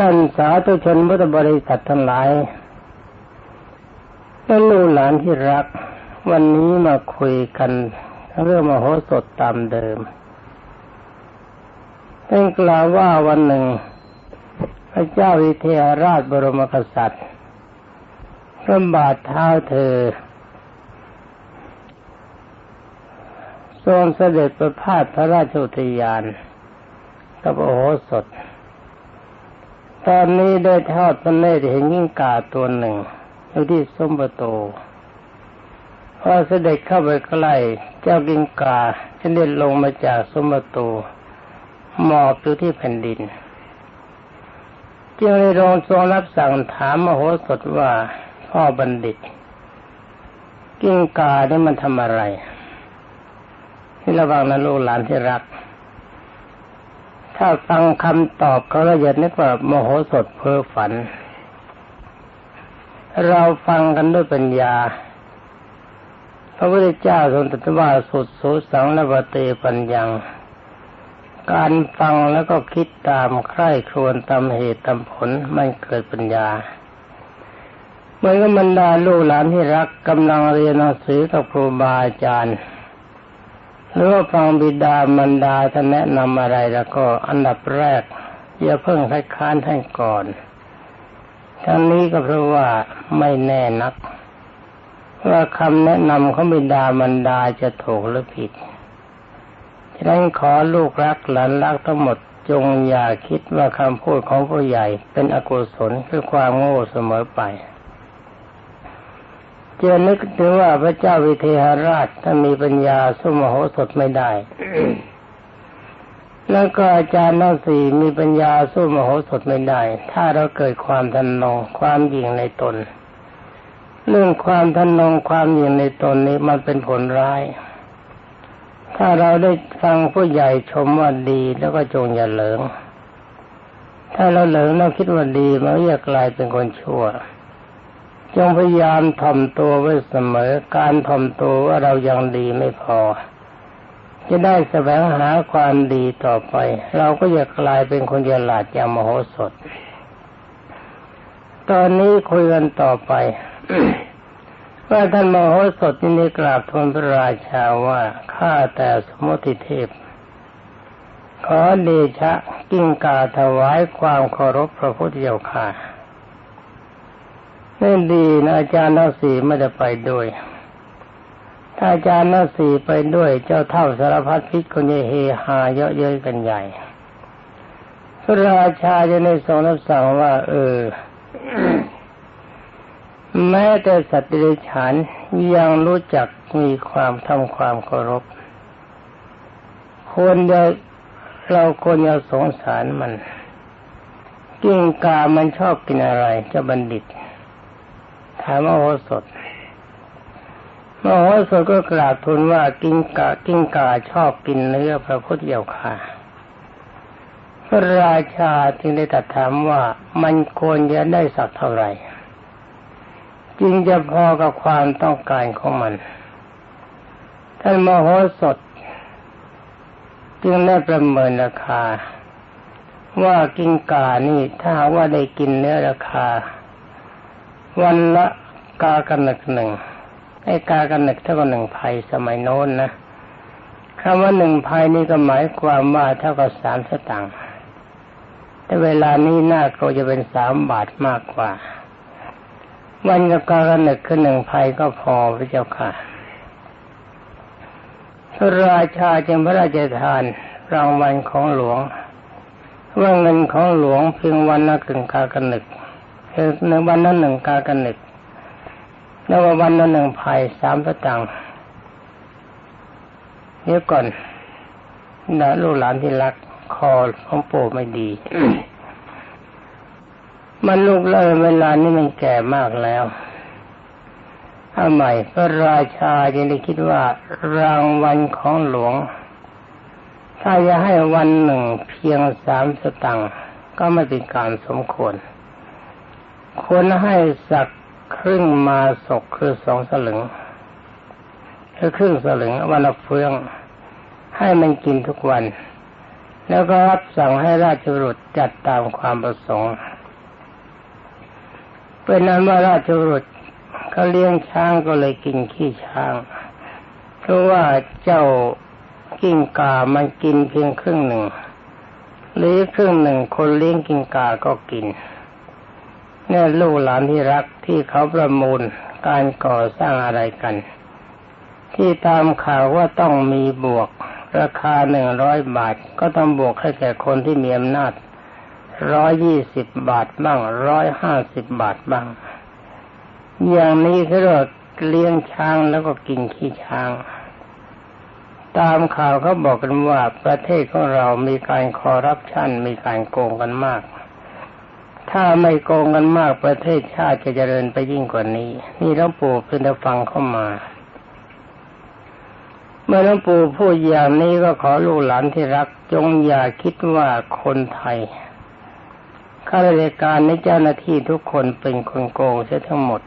ท่านสาธุชนพุทธบริษัททั้งหลายและลูกหลานที่รัก วันนี้มาคุยกันเรื่องมโหสถตามเดิมท่านกล่าวว่าวันหนึ่ง พระเจ้าวิเทหราชบรมกษัตริย์พระบาทเท้าเธอทรงเสด็จประพาสพระราชอุทยานกับโอโหสถ ตอนนี้ได้ทอดพระเนตรเห็นยิ่งกาตัวหนึ่งอยู่ที่สมบัติพอเสด็จเข้าไปใกล้เจ้ากิงกาเสด็จลงมาจากสมบัติหมอบอยู่ที่แผ่นดินจึงได้ลงทรงรับสั่งถามมโหสถว่าพ่อบัณฑิต กิ้งกาเนี่ยมันทำอะไรที่ระวังนะลูกหลานที่รัก ถ้าฟังคำตอบเขาล้วอย่านึกว่าโมโหสดเพ้อฝัน เราฟังกันด้วยปัญญา พระพุทธเจ้าทรงตรัสว่าสุดสุสังและวเตปัญญัง การฟังแล้วก็คิดตามใคร่ครวญตามเหตุตามผลไม่เกิดปัญญาเมื่อกับบรรดาลูกหลานที่รักกำลังเรียนหนังสือกับครูบาอาจารย์ หรือว่าฟังบิดามารดาท่านแนะนำอะไรแล้วก็อันดับแรกอย่าเพิ่งให้ค้านท่านก่อน ทั้งนี้ก็เพราะว่าไม่แน่นัก ว่าคำแนะนำของบิดามารดาจะถูกหรือผิดฉะนั้นขอลูกรักหลานรักทั้งหมดจงอย่าคิดว่าคำพูดของผู้ใหญ่เป็นอกุศลคือความโง่เสมอไป เจนึกถึงว่าพระเจ้าวิเทหราชถ้ามีปัญญาสู้มโหสถไม่ได้ แล้วก็อาจารย์ทั้งสี่มีปัญญาสู้มโหสถไม่ได้ ถ้าเราเกิดความทันนงความยิ่งในตน เรื่องความทันนงความยิ่งในตนนี้มันเป็นผลร้าย ถ้าเราได้ฟังผู้ใหญ่ชมว่าดีแล้วก็จงอย่าเหลิง ถ้าเราเหลิงเราคิดว่าดีมันจะกลายเป็นคนชั่ว จงพยายามถ่อมตัวไว้เสมอ การถ่อมตัวว่าเรายังดีไม่พอ จะได้แสวงหาความดีต่อไป เราก็จะกลายเป็นคนฉลาดอย่างมโหสถ ตอนนี้คุยกันต่อไปว่าท่านมโหสถนี้กราบทูลพระราชาว่าข้าแต่สมุติเทพ ขอเดชะกิ้งกาถวายความเคารพพระพุทธเจ้าค่ะ นี่ดีนะอาจารย์นักสีไม่ได้ไปด้วย ถ้าอาจารย์นักสีไปด้วย เจ้าเท่าสารพัดพิษคนจะเฮฮาเยอะเย้ยกันใหญ่พระราชาจะในทรงรับสั่งว่า เออ แม้แต่สัตว์เดรัจฉานยังรู้จักมีความทำความเคารพควรจะเราควรจะสงสารมัน กิ้งกามันชอบกินอะไรเจ้าบัณฑิต ถามมโหสถมโหสถก็กราบทูลว่ากิ้งกากิ้งกาชอบกินเนื้อพระพุทธเจ้าค่ะ พระราชาจึงได้ตรัสถามว่ามันควรจะได้สักเท่าไหร่จึงจะพอกับความต้องการของมัน ท่านมโหสถ จึงได้ประเมินราคา ว่ากิ้งกานี่ถ้าว่าได้กินเนื้อราคา วันละกากันหนึ่งหนึ่งไอ้กากันหนึ่งเท่ากับหนึ่งภัยสมัยโน้นนะคำว่าหนึ่งภัยนี่ก็หมายความว่าเท่ากับสามสตางค์แต่เวลานี้หน่าก็จะเป็นสามบาทมากกว่า วันกับกากันหนึ่งคือหนึ่งภัยก็พอพระเจ้าค่ะพระราชาจึงพระราชทานรางวัลของหลวง ว่าเงินของหลวงเพียงวันละกึ่งกากันห นึ่งคือหนึ่งวันนั้นหนึ่งกากันหนึ่งแล้ววันนั้นหนึ่งภัยสามประตังเดี๋ยก่อนนะลูกหลานที่รักคอของปู่ไม่ดี มันลูกเล่เวลานี้มันแก่มากแล้วทำไมพระราชาจึงได้คิดว่ารางวัลของหลวง ถ้าจะให้วันหนึ่งเพียงสามสตังก็ไม่เป็นการสมควร ควรให้สักครึ่งมาศกคือสองสลึงคือครึ่งสลึงวันละเฟือง ให้มันกินทุกวัน แล้วก็รับสั่งให้ราชบุรุษจัดตามความประสงค์เป็นนั้นว่าราชบุรุษเขาเลี้ยงช้างก็เลยกินขี้ช้าง เพราะว่าเจ้ากิ้งกามันกินเพียงครึ่งหนึ่งหรือครึ่งหนึ่งคนเลี้ยงกิ้งกาก็กิน เนี่ยลูกหลานที่รักที่เขาประมูลการก่อสร้างอะไรกัน ที่ตามข่าวว่าต้องมีบวก ราคาหนึ่งร้อยบาท ก็ต้องบวกให้แก่คนที่มีอำนาจร้อยยี่สิบบาทบ้างร้อยห้าสิบบาทบ้าง อย่างนี้เขาเรียกเลี้ยงช้างแล้วก็กินขี้ช้าง ตามข่าวเขาบอกกันว่าประเทศของเรามีการคอร์รัปชันมีการโกงกันมาก ถ้าไม่โกงกันมากประเทศชาติจะเจริญไปยิ่งกว่านี้ นี่หลวงปู่เพื่อนฟังเข้ามา เมื่อหลวงปู่พูดอย่างนี้ก็ขอลูกหลานที่รัก จงอย่าคิดว่าคนไทยข้าราชการในเจ้าหน้าที่ทุกคนเป็นคนโกงเสียทั้งหมด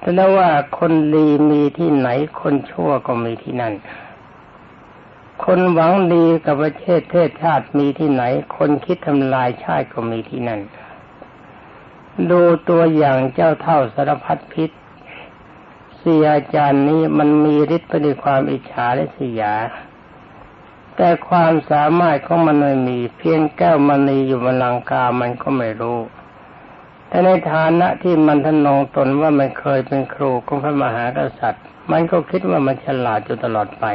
แต่ว่าคนดีมีที่ไหนคนชั่วก็มีที่นั่น คนหวังดีกับประเทศเทศชาติมีที่ไหน คนคิดทำลายชาติก็มีที่นั่น ดูตัวอย่างเจ้าเท่าสารพัดพิษเสียอาจารย์นี้มันมีฤทธิ์ไปด้วยความอิจฉาและเสียาแต่ความสามารถของมันไม่มีเพียงแก้วมณีอยู่บนลังกามันก็ไม่รู้ แต่ในฐานะที่มันทนองตนว่ามันเคยเป็นครูของพระมหากษัตริย์ มันก็คิดว่ามันฉลาดอยู่ตลอดไป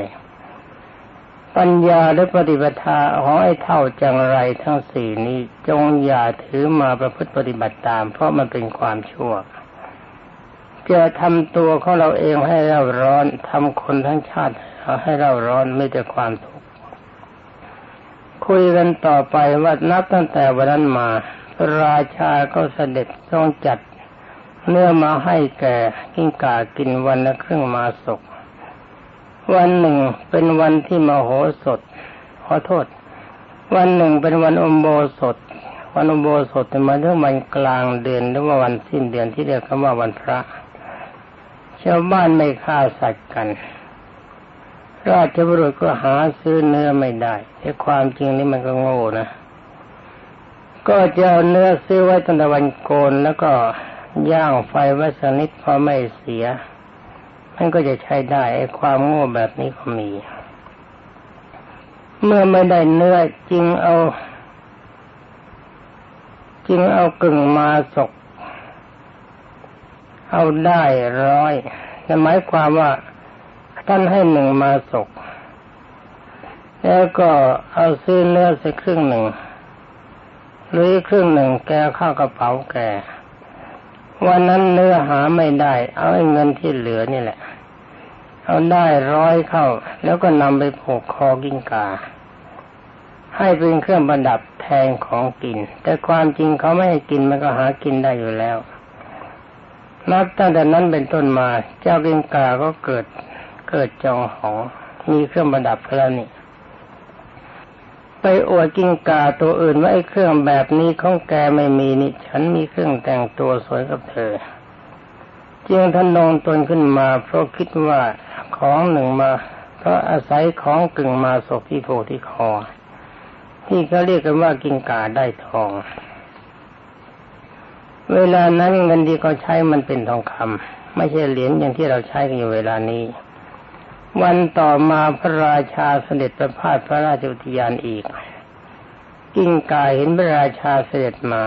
ปัญญาและปฏิบัติของไอ้เท่าจังไรทั้งสี่นี้จงอย่าถือมาประพฤติปฏิบัติตาม เพราะมันเป็นความชั่วจะทำตัวของเราเองให้เราร้อนทำคนทั้งชาติให้เราร้อนไม่แต่ความทุกข์คุยกันต่อไปว่านับตั้งแต่วันนั้นมา ราชาก็เสด็จทรงจัดเนื้อมาให้แก่กิ้งก่ากินวันละครึ่งมาศก วันหนึ่งเป็นวันที่มโหสถ ขอโทษ วันหนึ่งเป็นวันอมโบสถ วันอมโบสถเป็นมาเรื่องวันกลางเดือนหรือว่าวันสิ้นเดือนที่เรียกกันว่าวันพระชาวบ้านไม่ฆ่าสัตว์กัน ราชบุรุษก็หาซื้อเนื้อไม่ได้แต่ความจริงนี่มันก็โง่นะก็จะเอาเนื้อซื้อไว้ตั้งแต่วันโกนแล้วก็ย่างไฟไว้สนิทพอไม่เสีย มันก็จะใช้ได้ไอ้ความโง่แบบนี้ก็มี เมื่อไม่ได้เนื้อจริงเอาจริงเอากึ่งมาศกเอาได้ร้อยหมายความว่าท่านให้หนึ่งมาศกแล้วก็เอาซื้อเนื้อสักครึ่งหนึ่ง หรือครึ่งหนึ่งแกเข้ากระเป๋าแก วันนั้นเนื้อหาไม่ได้ เอาเงินที่เหลือนี่แหละ เอาได้ร้อยเข้า แล้วก็นำไปผูกคอกินกา ให้เป็นเครื่องประดับแทนของกิน แต่ความจริงเขาไม่ให้กินมันก็หากินได้อยู่แล้วนับตั้งแต่นั้นเป็นต้นมา เจ้ากินกาก็เกิดเกิดจองหองมีเครื่องประดับแล้วนี่ ไปอวดกิ้งกาตัวอื่นว่าไอ้เครื่องแบบนี้ของแกไม่มีนี่ ฉันมีเครื่องแต่งตัวสวยกับเธอ จึงท่านนองตนขึ้นมาเพราะคิดว่าของหนึ่งมาเพราะอาศัยของกึ่งมาศกที่โผที่คอ ที่เขาเรียกกันว่ากิ้งกาได้ทอง เวลานั้นเงินที่เขาใช้มันเป็นทองคำไม่ใช่เหรียญอย่างที่เราใช้กันอยู่เวลานี้ วันต่อมาพระราชาเสด็จประพาสพระราชอุทยานอีก กิ้งกายเห็นพระราชาเสด็จมา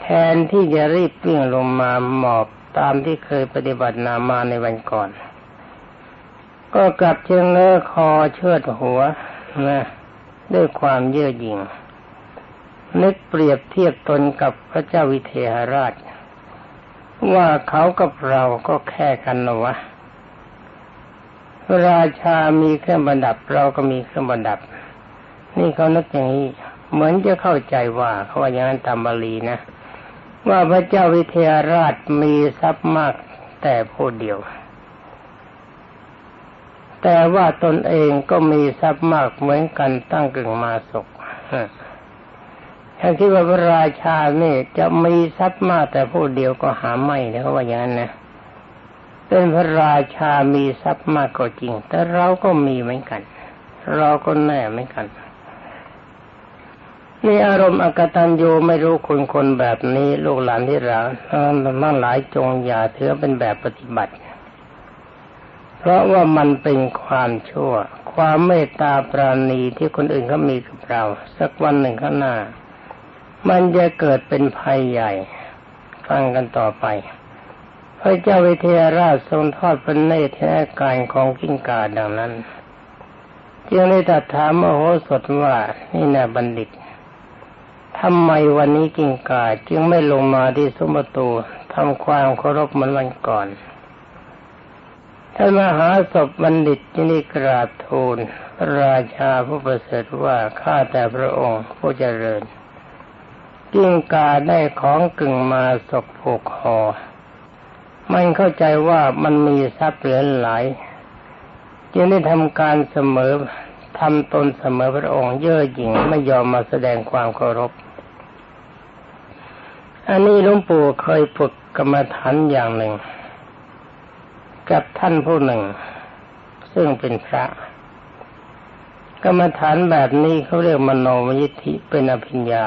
แทนที่จะรีบวิ่งลงมาหมอบตามที่เคยปฏิบัตินามาในวันก่อน ก็กลับเชิงเงื้อคอเชิดหัวนะด้วยความเย่อหยิ่งนึกเปรียบเทียบตนกับพระเจ้าวิเทหราช ว่าเขากับเราก็แค่กันนะวะ ราชามีเครื่องประดับ เราก็มีเครื่องประดับ นี่เขานึกอย่างนี้ เหมือนจะเข้าใจว่าเขาว่าอย่างนั้นตามบาลีนะ ว่าพระเจ้าวิเทหราชมีทรัพย์มากแต่ผู้เดียว แต่ว่าตนเองก็มีทรัพย์มากเหมือนกันตั้งกึ่งมาศกถ้าคิดว่าพระราชาเนี่ยจะมีทรัพย์มากแต่ผู้เดียวก็หาไม่นะเขาว่าอย่างนั้นนะ เป็นพระราชามีทรัพย์มากก็จริง แต่เราก็มีเหมือนกัน เราก็แน่เหมือนกันนี่อารมณ์อกตัญญูไม่รู้คุณคนแบบนี้ลูกหลานที่รักทั้งหลายจงอย่าถือเป็นแบบปฏิบัติ เพราะว่ามันเป็นความชั่ว ความเมตตาปราณีที่คนอื่นเขามีกับเรา สักวันหนึ่งข้างหน้า มันจะเกิดเป็นภัยใหญ่ ฟังกันต่อไป พระเจ้าวิเทหราชทรงทอดพระเนตรแห่การของกิ้งกาดังนั้น จึงได้ตรัสถามมโหสถว่านี่นาบัณฑิตทำไมวันนี้กิงกาจึงไม่ลงมาที่สมบตูทำความเคารพเหมือนวันก่อนท่านมหาศพบัณฑิตจึงได้กราบทูล ราชาผู้ประเสริฐว่าข้าแต่พระองค์ผู้เจริญ กิ้งกาได้ของกึ่งมาศพผูกคอ มันเข้าใจว่ามันมีทรัพย์เหลือหลายจึงได้ทำการเสมอทำตนเสมอพระองค์เย่อหยิ่งไม่ยอมมาแสดงความเคารพ อันนี้หลวงปู่เคยฝึกกรรมฐานอย่างหนึ่ง กับท่านผู้หนึ่ง ซึ่งเป็นพระ กรรมฐานแบบนี้เขาเรียกมโนมยิทธิเป็นอภิญญา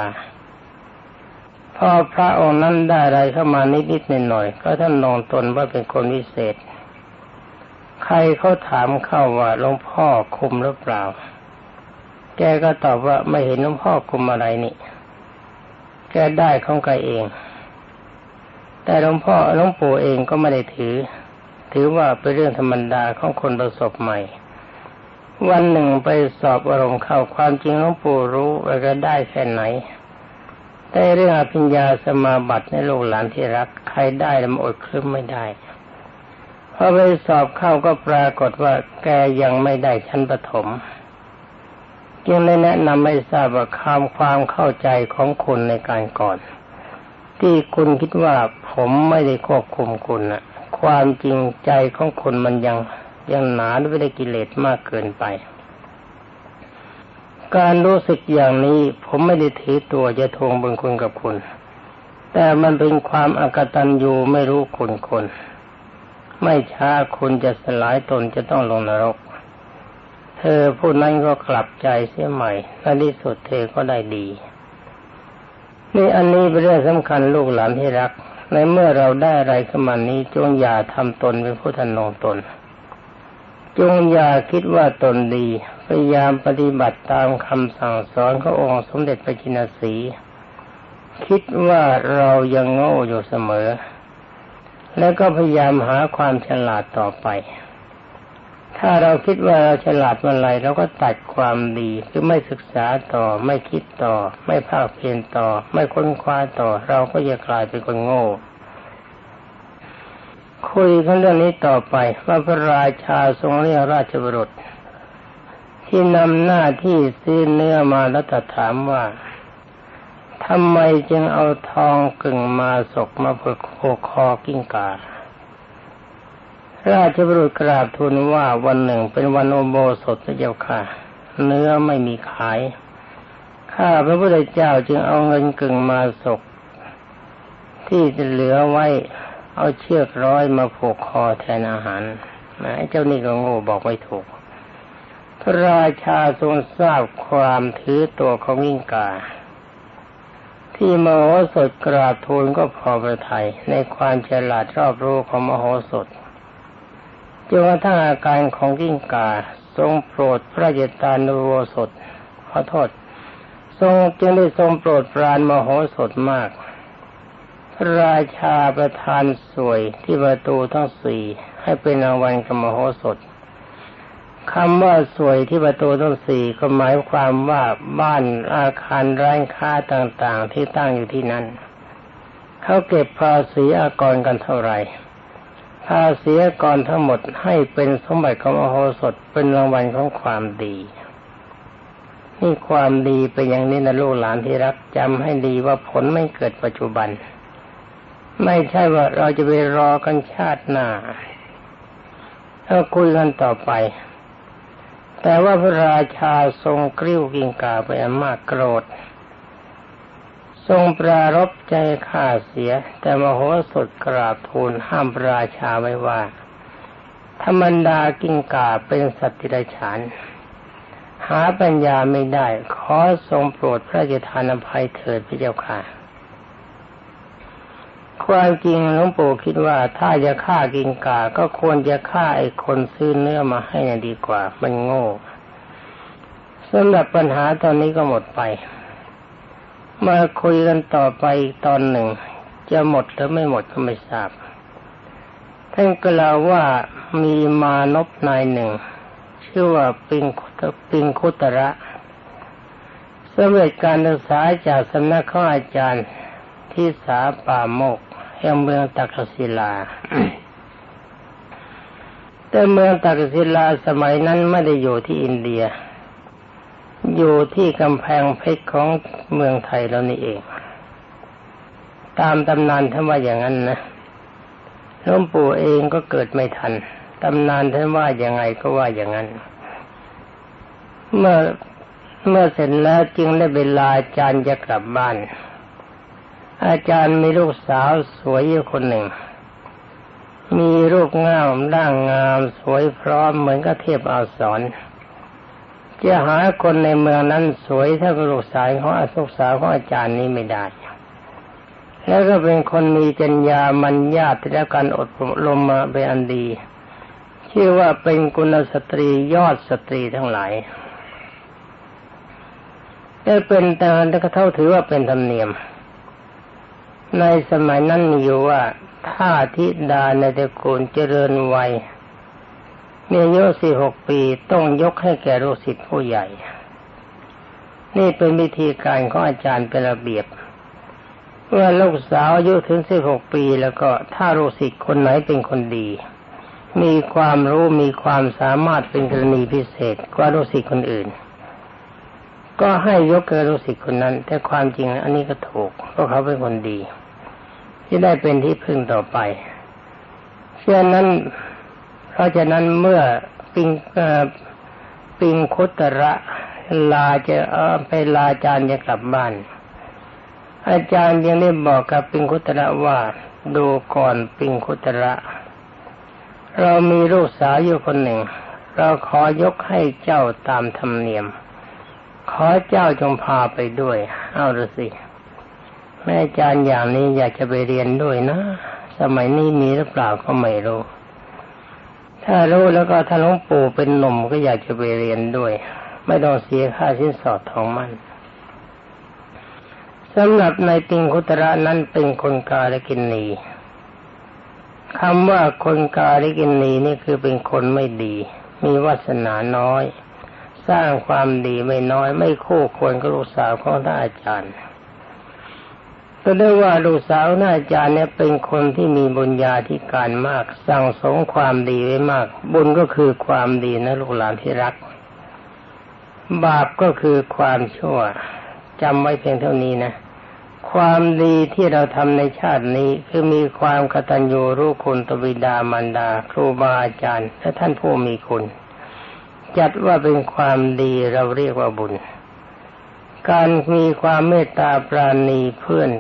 พอพระองค์นั้นได้อะไรเข้ามานิดๆหน่อยๆก็ท่านนองตนว่าเป็นคนวิเศษ ใครเขาถามเข้าว่าหลวงพ่อคุมหรือเปล่า แกก็ตอบว่าไม่เห็นหลวงพ่อคุมอะไรนี่ แกได้ของแกเอง แต่หลวงพ่อหลวงปู่เองก็ไม่ได้ถือ ถือว่าเป็นเรื่องธรรมดาของคนประสบใหม่ วันหนึ่งไปสอบอารมณ์เข้าความจริงหลวงปู่รู้ว่าก็ได้แค่ไหน แต่เรื่องอภิญญาสมาบัติในโลกหลานที่รัก ใครได้แล้วอดคลึ้มไม่ได้พอไปสอบเข้าก็ปรากฏว่าแกยังไม่ได้ชั้นประถมจึงได้แนะนำให้ทราบว่าคำความเข้าใจของคุณในการก่อน ที่คุณคิดว่าผมไม่ได้ควบคุมคุณนะความจริงใจของคุณมันยังยังหนาด้วยกิเลสมากเกินไป การรู้สึกอย่างนี้ผมไม่ได้ถือตัวจะทวงบุญคุณกับคุณ แต่มันเป็นความอากตันยูไม่รู้คุณคน ไม่ช้าคุณจะสลายตนจะต้องลงนรก เธอผู้นั้นก็กลับใจเสียใหม่ในที่สุดเธอก็ได้ดีนี่อันนี้เป็นเรื่องสำคัญลูกหลานที่รัก ในเมื่อเราได้อะไรขึ้นมานี้จงอย่าทำตนเป็นผู้ทนงตน จงอย่าคิดว่าตนดี ยายามปฏิบัติตามคำสั่งสอนขององค์สมเด็จพระจินสี คิดว่าเรายังโง่อยู่เสมอ แล้วก็พยายามหาความฉลาดต่อไป ถ้าเราคิดว่าเราฉลาดเมื่อไรเราก็ตัดความดีคือไม่ศึกษาต่อ ไม่คิดต่อ ไม่ภาคเพียรต่อ ไม่ค้นคว้าต่อ เราก็จะกลายเป็นคนโง่คุยกันเรื่องนี้ต่อไปว่าพระราชาทรงเรียกราชบุรุษ ที่นำหน้าที่ซื้อเนื้อมาแล้วถามว่าทำไมจึงเอาทองกึ่งมาศกมาฝึกโคคอกิ้งการาชบุรุษกราบทูลว่าวันหนึ่งเป็นวันโอโบสถเจ้าค่ะ เนื้อไม่มีขาย ข้าพระพุทธเจ้าจึงเอาเงินกึ่งมาศก ที่จะเหลือไว้ เอาเชือกร้อยมาผูกคอแทนอาหารนะเจ้านี่ก็โง่บอกไม่ถูก พระราชาทรงทราบความถือตัวของวิ่งกา ที่มโหสถกราบทูลก็พอประทัยในความฉลาดรอบรู้ของมโหสถจนกระทั่งอาการของกิ้งกาทรงโปรดพระเจตานุโวสถขอโทษ ทรงจึงได้ทรงโปรดปรานมโหสถมาก พระราชาประทานสวยที่ประตูทั้งสี่ให้เป็นรางวัลกับมโหสถ คำว่าสวยที่ประตูทั้งสี่ก็หมายความว่าบ้านอาคารร้านค้าต่างๆ ที่ตั้งอยู่ที่นั้นเขาเก็บภาษีอากรกันเท่าไหร่ ภาษีอากรทั้งหมดให้เป็นสมบัติของมโหสถเป็นรางวัลของความดี นี่ความดีเป็นอย่างนี้นะลูกหลานที่รักจำให้ดีว่าผลไม่เกิดปัจจุบัน ไม่ใช่ว่าเราจะไปรอกันชาติหน้าถ้าคุยกันต่อไป แต่ว่าพระราชาทรงกริ้วกิงกาไปมากโกรธ ทรงปรารบใจข้าเสีย แต่มโหสถกราบทูลห้ามพระราชาไว้ว่าธรรมดากิงกาเป็นสัตว์ที่ไรฉานหาปัญญาไม่ได้ ขอทรงโปรดพระราชทานอภัยเถิดพระเจ้าค่ะ ความจริงหลวงปู่คิดว่าถ้าจะฆ่ากินกา ก็ควรจะฆ่าไอ้คนซื้อเนื้อมาให้ดีกว่า มันโง่สำหรับปัญหาตอนนี้ก็หมดไป มาคุยกันต่อไปตอนหนึ่ง จะหมดหรือไม่หมดก็ไม่ทราบ ท่านกล่าวว่ามีมานพนายหนึ่ง ชื่อว่าปิงปิงคุตระสำเร็จการศึกษาจากสำนักของอาจารย์ที่สาป่าโมก แห่งเมืองตักศิลา แต่เมืองตักศิลาสมัยนั้นไม่ได้อยู่ที่อินเดีย อยู่ที่กำแพงเพชรของเมืองไทยแล้วนี่เอง ตามตำนานท่านว่าอย่างนั้นนะหลวงปู่เองก็เกิดไม่ทัน ตำนานท่านว่าอย่างไงก็ว่าอย่างนั้น เมื่อเมื่อเสร็จแล้วจึงได้เวลาอาจารย์จะกลับบ้าน อาจารย์มีลูกสาวสวยอยู่คนหนึ่ง มีรูปงามร่างงามสวยพร้อมเหมือนกับเทพอาสรจะหาคนในเมืองนั้นสวยเท่ากับลูกสาวของอาสุกสาวของอาจารย์นี้ไม่ได้แล้วก็เป็นคนมีจัญญามัญญาติและการอดลมมาเป็นอันดี ชื่อว่าเป็นกุลสตรียอดสตรีทั้งหลายได้เป็นแต่ก็เท่าถือว่าเป็นธรรมเนียม ในสมัยนั้นมีอยู่ว่าถ้าธิดาในตระกูลเจริญวัยมีอายุสี่หกปีต้องยกให้แก่ลูกศิษย์ผู้ใหญ่ นี่เป็นวิธีการของอาจารย์เป็นระเบียบเมื่อลูกสาวอายุถึงสิบหกปีแล้วก็ถ้าลูกศิษย์คนไหนเป็นคนดี มีความรู้มีความสามารถเป็นกรณีพิเศษกว่าลูกศิษย์คนอื่น ก็ให้ยกเกิดลูกศิษย์คนนั้น แต่ความจริงอันนี้ก็ถูกเพราะเขาเป็นคนดี ที่ได้เป็นที่พึ่งต่อไปเช่นนั้น เพราะฉะนั้นเมื่อปิงปิงคุตระลาจะไปลาจารย์จะกลับบ้าน อาจารย์ยังได้บอกกับปิงคุตระว่าดูก่อนปิงคุตระ เรามีลูกสาวอยู่คนหนึ่ง เราขอยกให้เจ้าตามธรรมเนียม ขอเจ้าจงพาไปด้วย เอาดูสิ แม่อาจารย์อย่างนี้อยากจะไปเรียนด้วยนะ สมัยนี้มีหรือเปล่าก็ไม่รู้ ถ้ารู้แล้วก็ถ้าหลวงปู่เป็นหนุ่มก็อยากจะไปเรียนด้วย ไม่ต้องเสียค่าสินสอดทองมั่นสำหรับในปิงคุตระนั้นเป็นคนกาลกินนีคำว่าคนกาลกินนีนี่คือเป็นคนไม่ดี มีวาสนาน้อย สร้างความดีไม่น้อย ไม่คู่ควรกับลูกสาวของท่านอาจารย์ ก็ได้ว่าลูกสาวท่านอาจารย์เนี่ยเป็นคนที่มีบุญญาธิการมาก สั่งสมความดีไว้มาก บุญก็คือความดีนะลูกหลานที่รัก บาปก็คือความชั่วจำไว้เพียงเท่านี้นะความดีที่เราทำในชาตินี้คือมีความกตัญญูรู้คุณตบิดามารดา ครูบาอาจารย์และท่านผู้มีคุณ จัดว่าเป็นความดีเราเรียกว่าบุญ การมีความเมตตาปราณีเพื่อน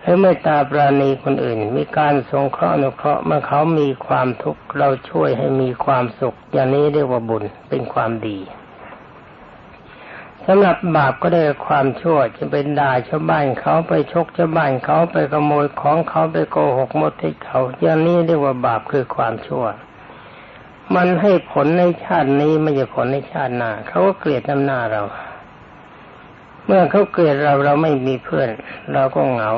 หรือเมตตาปราณีคนอื่น มีการสงเคราะห์อนุเคราะห์เมื่อเขามีความทุกข์เราช่วยให้มีความสุข อย่างนี้เรียกว่าบุญเป็นความดีสำหรับบาปก็ได้ความชั่วจะเป็นด่าชาวบ้านเขาไปชกชาวบ้านเขาไปขโมยของเขาไปโกหกมดทิเขา อย่างนี้เรียกว่าบาปคือความชั่ว มันให้ผลในชาตินี้ไม่ใช่ผลในชาติหน้าเขาก็เกลียดน้ำหน้าเรา เมื่อเขาเกลียดเราเราไม่มีเพื่อน เราก็เหงา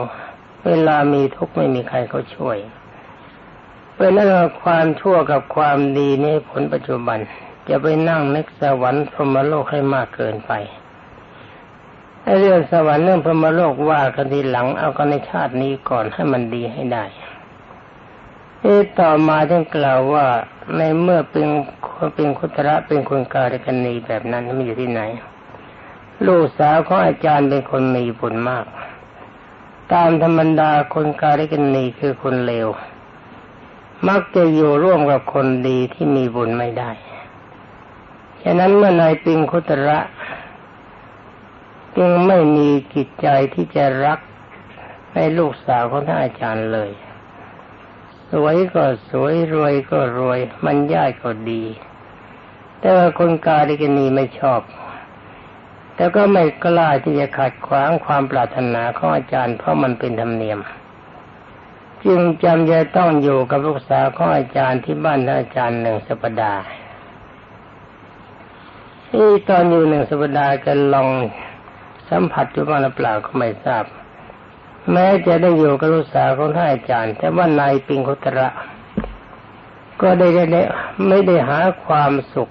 เวลามีทุกข์ไม่มีใครเขาช่วยเป็นนั้นความชั่วกับความดีนี่ผลปัจจุบัน จะไปนั่งนึกสวรรค์พรหมโลกให้มากเกินไปเรื่องสวรรค์เรื่องพรหมโลกว่ากันทีหลังเอากันในชาตินี้ก่อนให้มันดีให้ได้ที่ต่อมาท่านกล่าวว่าในเมื่อเป็นเป็นคุตระเป็นคนการกันนีแบบนั้นมันอยู่ที่ไหน ลูกสาวของอาจารย์เป็นคนมีบุญมาก ตามธรรมดาคนการกันนีคือคนเลว มักจะอยู่ร่วมกับคนดีที่มีบุญไม่ได้ ฉะนั้นเมื่อนายปิงคุตระจึงไม่มีจิตใจที่จะรักในลูกสาวของท่านอาจารย์เลย สวยก็สวยรวยก็รวย มันยากก็ดี แต่ว่าคนกาลิกนีไม่ชอบ แต่ก็ไม่กล้าที่จะขัดขวางความปรารถนาของอาจารย์ เพราะมันเป็นธรรมเนียม จึงจำใจต้องอยู่กับลูกสาวของอาจารย์ที่บ้านท่านอาจารย์หนึ่งสัปดาห์ที่ตอนอยู่หนึ่งสัปดาห์กันลองสัมผัสอยู่บ้างหรือเปล่าก็ไม่ทราบ แม้จะได้อยู่กับลูกสาวของท่านอาจารย์ แต่ว่านายปิงคุตระ ก็ได้ได้ไม่ได้หาความสุข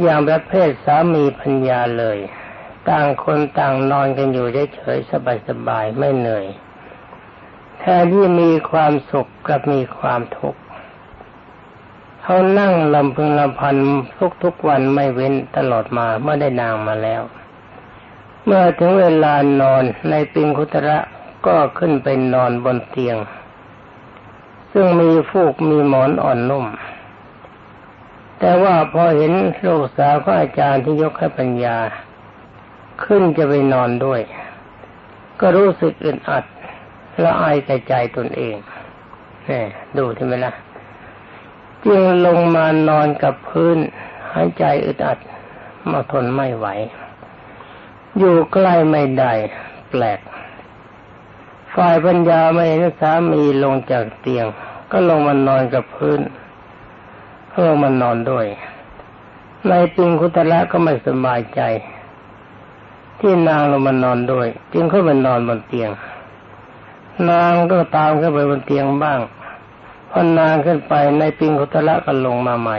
อย่างประเภทสามีพัญญาเลย ต่างคนต่างนอนกันอยู่เฉยๆสบายๆไม่เหนื่อยแทนที่มีความสุขกับมีความทุกข์เขานั่งลำพึงลำพันทุกทุกวันไม่เว้นตลอดมาเมื่อได้นางมาแล้ว เมื่อถึงเวลานอนในปิงคุตระก็ขึ้นไปนอนบนเตียง ซึ่งมีฟูกมีหมอนอ่อนนุ่ม แต่ว่าพอเห็นลูกสาวของอาจารย์ที่ยกให้ปัญญา ขึ้นจะไปนอนด้วย ก็รู้สึกอึดอัดและอายใจใจตนเองนี่ดูที่ไหมละ่ะจึงลงมานอนกับพื้น หายใจอึดอัดมาทนไม่ไหว อยู่ใกล้ไม่ได้แปลก ฝ่ายปัญญาไม่เห็นสามีลงจากเตียง ก็ลงมานอนกับพื้น เพื่อมานนอนด้วยในปิงคุตละก็ไม่สบายใจ ที่นางลงมานอนด้วย จึงเข้าไปนอนบนเตียง นางก็ตามขึ้นไปบนเตียงบ้างพอนานขึ้นไปในปิงคุตละก็ลงมาใหม่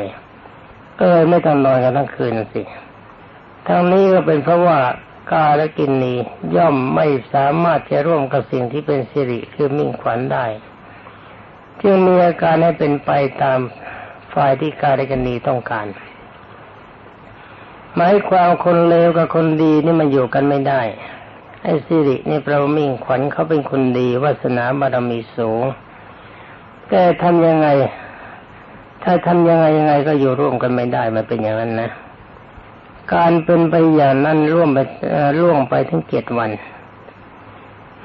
ก็เลยไม่ต้องนอนกันทั้งคืนสิทั้งนี้ก็เป็นเพราะว่ากาและกินนีย่อมไม่สามารถจะร่วมกับสิ่งที่เป็นสิริคือมิ่งขวัญได้ จึงมีอาการให้เป็นไปตาม ฝ่ายที่กาแลกินนีต้องการหมายความคนเลวกับคนดีนี่มันอยู่กันไม่ได้ ไอ้สิรินี่เรามิ่งขวัญเขาเป็นคนดีวาสนาบารมีสูงแต่ทำยังไง ถ้าทำยังไงยังไงก็อยู่ร่วมกันไม่ได้มันเป็นอย่างนั้นนะ การเป็นไปอย่างนั้นร่วมไปร่วงไปถึงเจ็ดวัน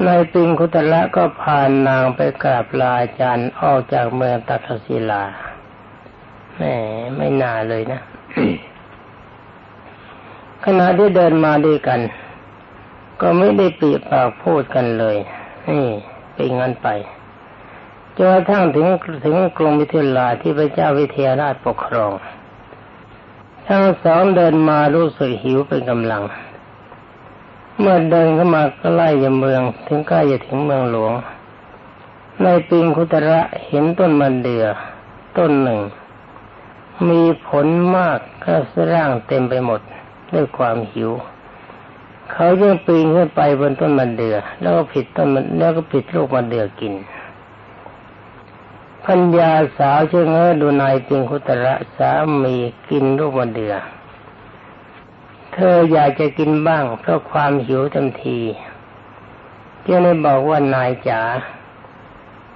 นายปิงคุตละก็พานนางไปกราบลาอาจารย์ออกจากเมืองตักศิลา แหมไม่น่าเลยนะขณะที่เดินมาด้วยกัน ก็ไม่ได้ปีปากพูดกันเลยนี่เป็นงั้นไปจนกระทั่งถึงถึงกรุงมิถิลาที่พระเจ้าวิเทหราชปกครอง ทั้งสองเดินมารู้สึกหิวเป็นกำลัง เมื่อเดินเข้ามาใกล้ยเมือง ถึงใกล้จะถึงเมืองหลวง ในปิงคุตระเห็นต้นมันเดือ ต้นหนึ่ง มีผลมากก็สร่างเต็มไปหมดด้วยความหิว เขาจึงปีนขึ้นไปบนต้นมันเดือ แล้วก็ผิดต้นมันแล้วก็ผิดลูกมันเดือกินพัญญาสาวเชื่อเงอดูนายปิงคุตระสามีกินลูกมะเดือ เธออยากจะกินบ้าง เพราะความหิวเต็มทีเจึงได้บอกว่านายจ๋า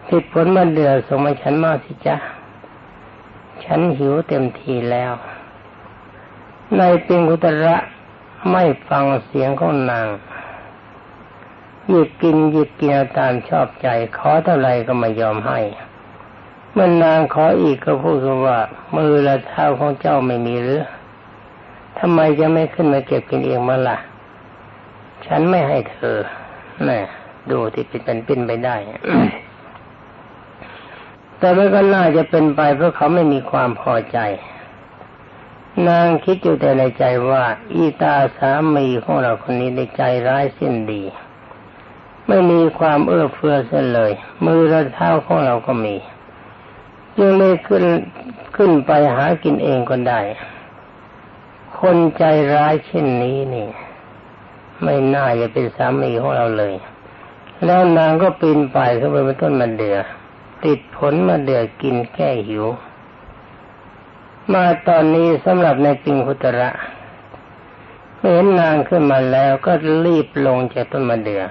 ผิดผลมะเดือส่งมาฉันมากสิจ๊ะ ฉันหิวเต็มทีแล้วนายปิงคุตระไม่ฟังเสียงของนางหยิบกินหยิบกินตามชอบใจ ขอเท่าไรก็ไม่ยอมให้เมื่อนางขออีกก็พูดว่า มือและเท้าของเจ้าไม่มีหรือทำไมจะไม่ขึ้นมาเก็บกินเองมาล่ะ ฉันไม่ให้เธอน่ดูที่เป็นเป็นไปได้ แต่มันก็น่าจะเป็นไปเพราะเขาไม่มีความพอใจ นางคิดอยู่แต่ในใจว่า อีตาสามีของเราคนนี้ในใจร้ายสิ้นดี ไม่มีความเอื้อเฟื้อเสียเลย มือและเท้าของเราก็มีจึงไม่ขึ้นขึ้นไปหากินเองก็ได้ คนใจร้ายเช่นนี้นี่ ไม่น่าจะเป็นสามีของเราเลย แล้วนางก็ปีนป่ายขึ้นไปบนต้นมะเดือ่อ ติดผลมะเดื่อกินแก้หิว มาตอนนี้สำหรับในปิงคุตระเห็นนางขึ้นมาแล้วก็รีบลงจากต้นมะเดือ่อ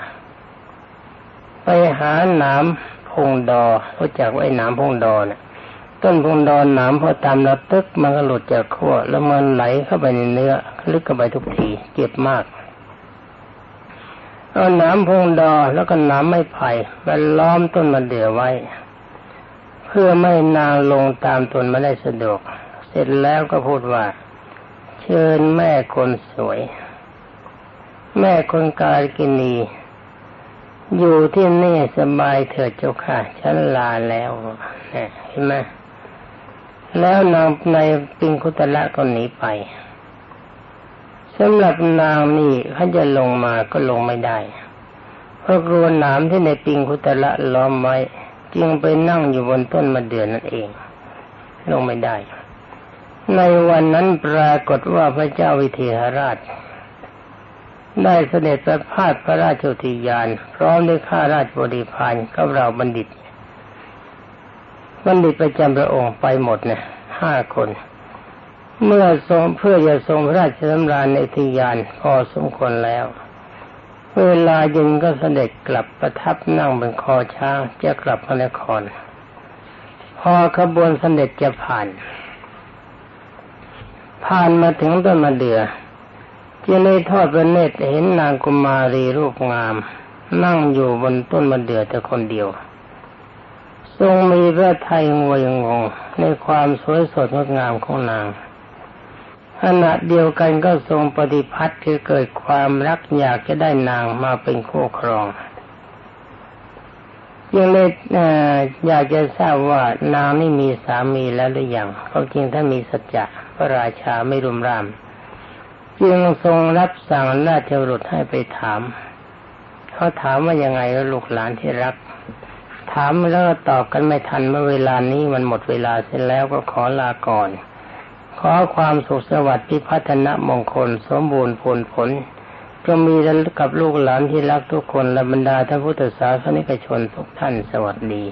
ไปหาหนามพงดอรู้จักไอ้หนามพงดอเนี่ยต้นพงดอนหนามพอตามแล้วตึกมันก็หลุดจากขั้วแล้วมันไหลเข้าไปในเนื้อลึกเข้าไปทุกทีเจ็บมากเอาหนามพงดอแล้วก็หนามไม้ไผ่ไปล้อมต้นมะเดื่อไว้ เพื่อไม่นางลงตามตนมาได้สะดวก เสร็จแล้วก็พูดว่า เชิญแม่คนสวย แม่คนกาลกินีอยู่ที่นี่สบายเถิดเจ้าค่ะ ฉันลาแล้วเห็นไหมแล้วนางในปิงคุตละก็หนีไปสำหรับนางนี่เขาจะลงมาก็ลงไม่ได้ เพราะกลัวหนามที่ในปิงคุตละล้อมไว้ จึงไปนั่งอยู่บนต้นมะเดื่อนั่นเอง ลงไม่ได้ ในวันนั้นปรากฏว่าพระเจ้าวิเทหราช ได้เสด็จประพาสพระราชทิยาน พร้อมด้วยข้าราชบริพารกับเราบัณฑิต บัณฑิตประจำพระองค์ไปหมดเนี่ยห้าคน เมื่อทรงเพื่อจะทรงพระราชสำราญในทิยานพอสมควรแล้ว เวลาเย็นก็เสด็จกลับประทับนั่งบนคอช้างจะกลับพระนคร พอขบวนเสด็จจะผ่าน ผ่านมาถึงต้นมะเดือ่อจึงได้ทอดพระเนตรเห็นนางกุมารีรูปงาม นั่งอยู่บนต้นมะเดื่อแต่คนเดียว ทรงมีพระทัยงวยงงในความสวยสดงดงามของนาง ขณะเดียวกันก็ทรงปฏิพัติคือเกิดความรักอยากจะได้นางมาเป็นคู่ครองยังเลยอยากจะทราบว่านางนี่มีสามีแล้วหรือยังเพราะจริงถ้ามีสัจจะพระราชาไม่รุมรามจึงทรงรับสั่งราชบุรุษให้ไปถาม เขาถามว่ายังไงลูกหลานที่รัก ถามแล้วตอบกันไม่ทันเมื่อเวลานี้มันหมดเวลาเสร็จแล้วก็ขอลาก่อน ขอความสุขสวัสดิ์พิพัฒนมงคลสมบูรณ์ผลผลจะมีกับลูกหลานที่รักทุกคนและบรรดาท่านพุทธศาสนิกชนทุกท่านสวัสดี